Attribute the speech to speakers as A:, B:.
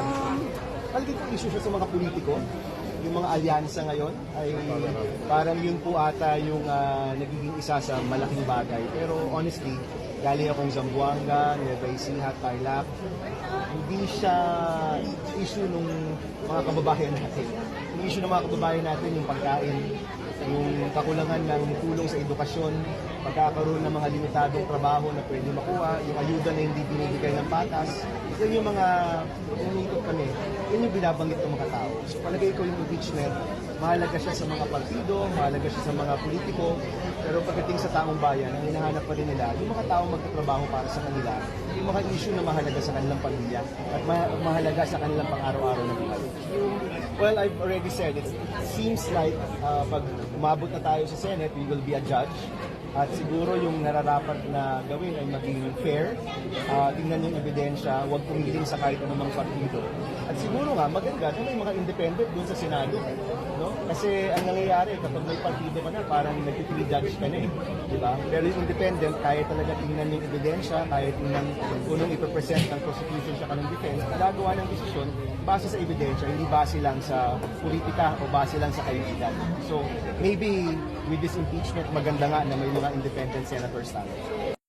A: Um, issue siya sa mga politiko. Yung mga alyansa ngayon ay parang yun po ata yung ah, nagiging isa sa malaking bagay. Pero honestly, galing akong Zamboanga, Nueva Ecija, Tarlac, hindi siya issue nung mga kababayan natin. Yung issue ng mga kababayan natin, yung pagkain, yung kakulangan ng tulong sa edukasyon, pagkakaroon ng mga limitadong trabaho na pwede makuha, yung ayuda na hindi binibigay ng patas, yan yung mga umikot kami. Yan yung binabanggit ng mga tao. So palagay ko yung impeachment, mahalaga siya sa mga partido, mahalaga siya sa mga politiko, pero pagdating sa taong bayan, ang hinahanap pa rin nila, yung mga taong magtatrabaho para sa kanila, yung mga issue na mahalaga sa kanilang pamilya at ma- mahalaga sa kanilang pang-araw-araw na buhay. Well, I've already said, it seems like uh, pag umabot na tayo sa Senate, we will be a judge. At siguro yung nararapat na gawin ay maging fair, uh, tingnan yung ebidensya, huwag pumiling sa kahit anumang partido. At siguro nga, maganda na may mga independent dun sa Senado. No? Kasi ang nangyayari, kapag may partido ka na, parang nag-judge ka na eh. Di ba? Pero yung independent, kaya talaga tingnan yung ebidensya, kaya tingnan kung anong ipapresent ng prosecution siya ng defense, gagawa ng desisyon base sa ebidensya, hindi base lang sa politika o base lang sa kaibigan. So, maybe with this impeachment, maganda nga na may mga independent senators tayo.